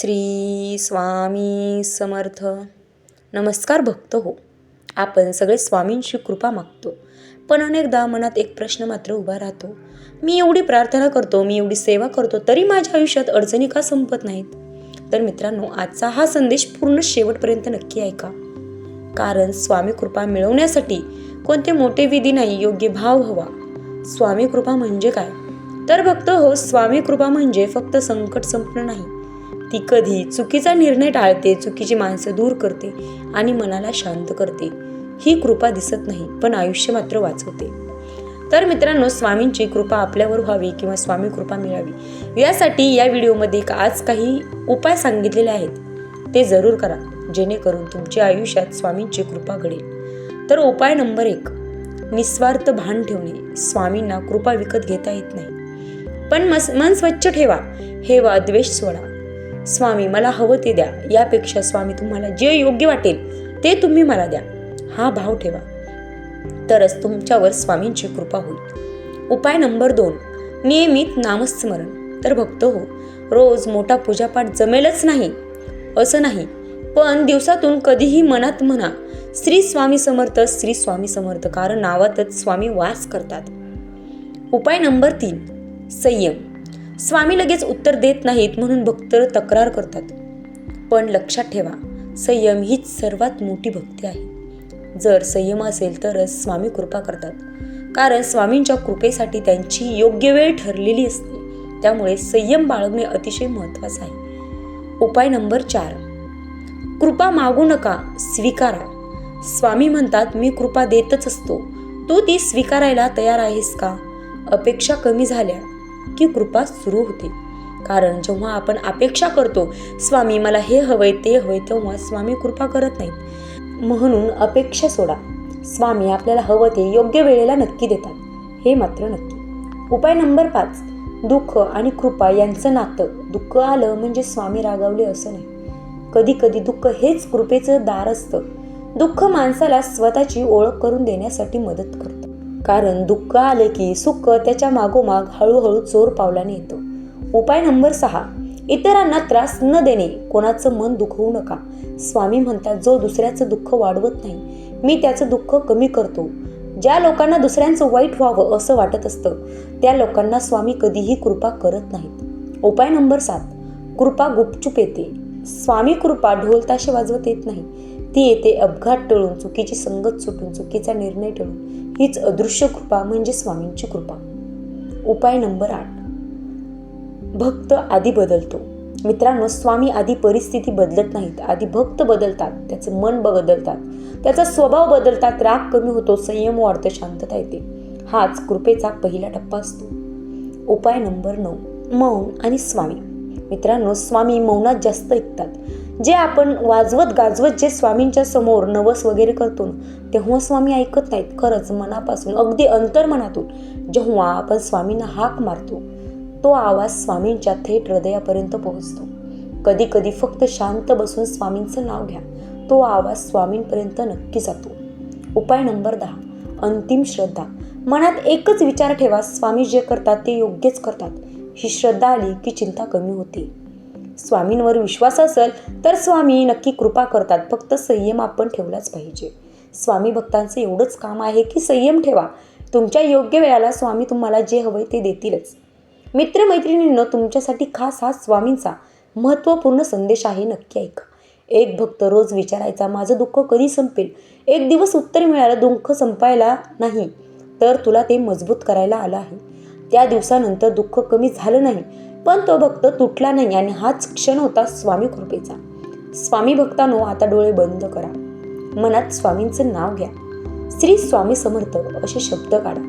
श्री स्वामी समर्थ. नमस्कार भक्त हो. आपण सगळे स्वामींची कृपा मागतो. पण अनेकदा मनात एक प्रश्न मात्र उभा राहतो. मी एवढी प्रार्थना करतो मी एवढी सेवा करतो तरी माझ्या आयुष्यात अडचणी का संपत नाहीत? तर मित्रांनो आजचा हा संदेश पूर्ण शेवटपर्यंत नक्की ऐका. कारण स्वामी कृपा मिळवण्यासाठी कोणते मोठे विधी नाही योग्य भाव हवा. स्वामी कृपा म्हणजे काय? तर भक्त हो स्वामी कृपा म्हणजे फक्त संकट संपणं नाही. ती कधी चुकीचा निर्णय टाळते चुकीची माणसं दूर करते आणि मनाला शांत करते. ही कृपा दिसत नाही पण आयुष्य मात्र वाचवते. तर मित्रांनो स्वामींची कृपा आपल्यावर व्हावी किंवा स्वामी कृपा मिळावी यासाठी या व्हिडिओमध्ये एक आज काही उपाय सांगितलेले आहेत. ते जरूर करा जेणेकरून तुमच्या आयुष्यात स्वामींची कृपा घडेल. तर उपाय नंबर एक निस्वार्थ भान ठेवणे. स्वामींना कृपा विकत घेता येत नाही. पण मस मन स्वच्छ ठेवा. हे वा द्वेष सोडा. स्वामी मला हवं ते द्या. यापेक्षा स्वामी तुम्हाला जे योग्य वाटेल ते तुम्ही मला द्या. हा भाव ठेवा. तरच तुमच्यावर स्वामींची कृपा होईल. उपाय नंबर दोन. नियमित नामस्मरण. तर भक्त हो रोज मोठा पूजापाठ जमेलच नाही. असं नाही. पण दिवसातून कधीही मनात म्हणा श्री स्वामी समर्थ श्री स्वामी समर्थ. कारण नावातच स्वामी वास करतात. उपाय नंबर तीन. संयम. स्वामी लगेच उत्तर देत नाहीत म्हणून भक्त तक्रार करतात. पण लक्षात ठेवा संयम हीच सर्वात मोठी भक्ती आहे. जर संयम असेल तरच स्वामी कृपा करतात. कारण स्वामींच्या कृपेसाठी त्यांची योग्य वेळ ठरलेली असते. त्यामुळे संयम बाळगणे अतिशय महत्त्वाचं आहे. उपाय नंबर चार. कृपा मागू नका स्वीकारा. स्वामी म्हणतात मी कृपा देतच असतो. तू ती स्वीकारायला तयार आहेस का? अपेक्षा कमी झाल्या. की कृपा सुरू होते. कारण जेव्हा आपण अपेक्षा करतो स्वामी मला हे हवंय ते हवंय तेव्हा स्वामी कृपा करत नाहीत. म्हणून अपेक्षा सोडा. स्वामी आपल्याला हवं ते योग्य वेळेला नक्की देतात. हे मात्र नक्की. उपाय नंबर पाच. दुःख आणि कृपा यांचं नातं. दुःख आलं म्हणजे स्वामी रागावले असं नाही. कधी कधी दुःख हेच कृपेचं दार असतं. दुःख माणसाला स्वतःची ओळख करून देण्यासाठी मदत करतं. कारण दुःख आले की सुख त्याच्या मागोमाग हळूहळू चोर पावलाने येतो. उपाय नंबर सहा इतरांना त्रास न देणे. कोणाचं मन दुखवू नका. स्वामी म्हणतात जो दुसऱ्याचं दुःख वाढवत नाही मी त्याचं दुःख कमी करतो. ज्या लोकांना दुसऱ्यांचं वाईट व्हावं असं वाटत असतं त्या लोकांना स्वामी कधीही कृपा करत नाहीत. उपाय नंबर सात कृपा गुपचूप येते. स्वामी कृपा ढोलताशे वाजवत येत नाही. ती येते अपघात टळून चुकीची संगत सुटून चुकीचा निर्णय टळून हीच अदृश्य कृपा म्हणजे स्वामींची कृपा. उपाय नंबर आठ. भक्त आधी बदलतो. मित्रांनो स्वामी आधी परिस्थिती बदलत नाहीत. आधी भक्त बदलतात त्याचं मन बदलतात. त्याचा स्वभाव बदलतात राग कमी होतो संयम वाढतो शांतता येते. हाच कृपेचा पहिला टप्पा असतो. उपाय नंबर नऊ. मौन आणि स्वामी. मित्रांनो स्वामी मौनात जास्त ऐकतात. जे आपण वाजवत गाजवत जे स्वामींच्या समोर नवस वगैरे करतो तेव्हा स्वामी ऐकत नाहीत. खरंच मनापासून अगदी अंतर्मनातून जेव्हा आपण स्वामींना हाक मारतो तो आवाज स्वामींच्या थेट हृदयापर्यंत पोहोचतो. कधी कधी फक्त शांत बसून स्वामींचं नाव घ्या तो आवाज स्वामींपर्यंत नक्की जातो. उपाय नंबर दहा अंतिम श्रद्धा. मनात एकच विचार ठेवा स्वामी जे करतात ते योग्यच करतात. ही श्रद्धा आली की चिंता कमी होते. स्वामींवर विश्वास असेल तर स्वामी नक्की कृपा करतात. फक्त संयम आपण ठेवलाच पाहिजे. स्वामी भक्तांचं एवढंच काम आहे की संयम ठेवा. तुमच्या योग्य वेळाला स्वामी तुम्हाला जे हवंय ते देतीलच. मित्रमैत्रिणींनं तुमच्यासाठी खास हा स्वामींचा महत्त्वपूर्ण संदेश आहे नक्की ऐका. एक भक्त रोज विचारायचा माझं दुःख कधी संपेल? एक दिवस उत्तर मिळालं दुःख संपायला नाही. तर तुला ते मजबूत करायला आलं आहे. त्या दिवसानंतर दुःख कमी झालं नाही. पण तो भक्त तुटला नाही आणि हाच क्षण होता स्वामी कृपेचा. स्वामी भक्तानो आता डोळे बंद करा. मनात स्वामींचं नाव घ्या. श्री स्वामी समर्थ असे शब्द काढा.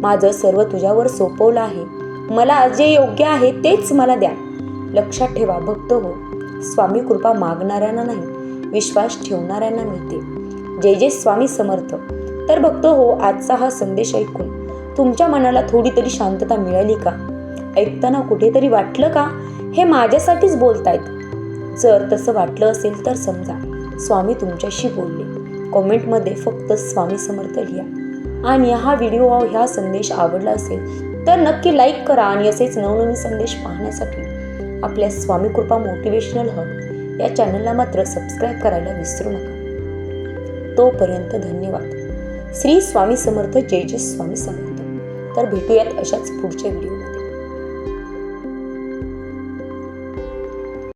माझं सर्व तुझ्यावर सोपवलं आहे. मला जे योग्य आहे तेच मला द्या. लक्षात ठेवा भक्त हो. स्वामी कृपा मागणाऱ्यांना नाही विश्वास ठेवणाऱ्यांना मिळते. जय जय स्वामी समर्थ. तर भक्त हो आजचा हा संदेश ऐकून तुमच्या मनाला थोडी तरी शांतता मिळाली का? ऐकताना कुठेतरी वाटलं का? हे माझ्यासाठीच बोलतायत. जर तसं वाटलं असेल तर समजा स्वामी तुमच्याशी बोलले. कॉमेंटमध्ये फक्त स्वामी समर्थ लिहा. आणि हा व्हिडिओ ह्या संदेश आवडला असेल तर नक्की लाईक करा आणि असेच नवनवीन संदेश पाहण्यासाठी आपल्या स्वामी कृपा मोटिवेशनल हब या चॅनलला मात्र सबस्क्राईब करायला विसरू नका. तोपर्यंत धन्यवाद. श्री स्वामी समर्थ जय जय स्वामी समर्थ. तर भेटूयात अशाच पुढच्या व्हिडिओ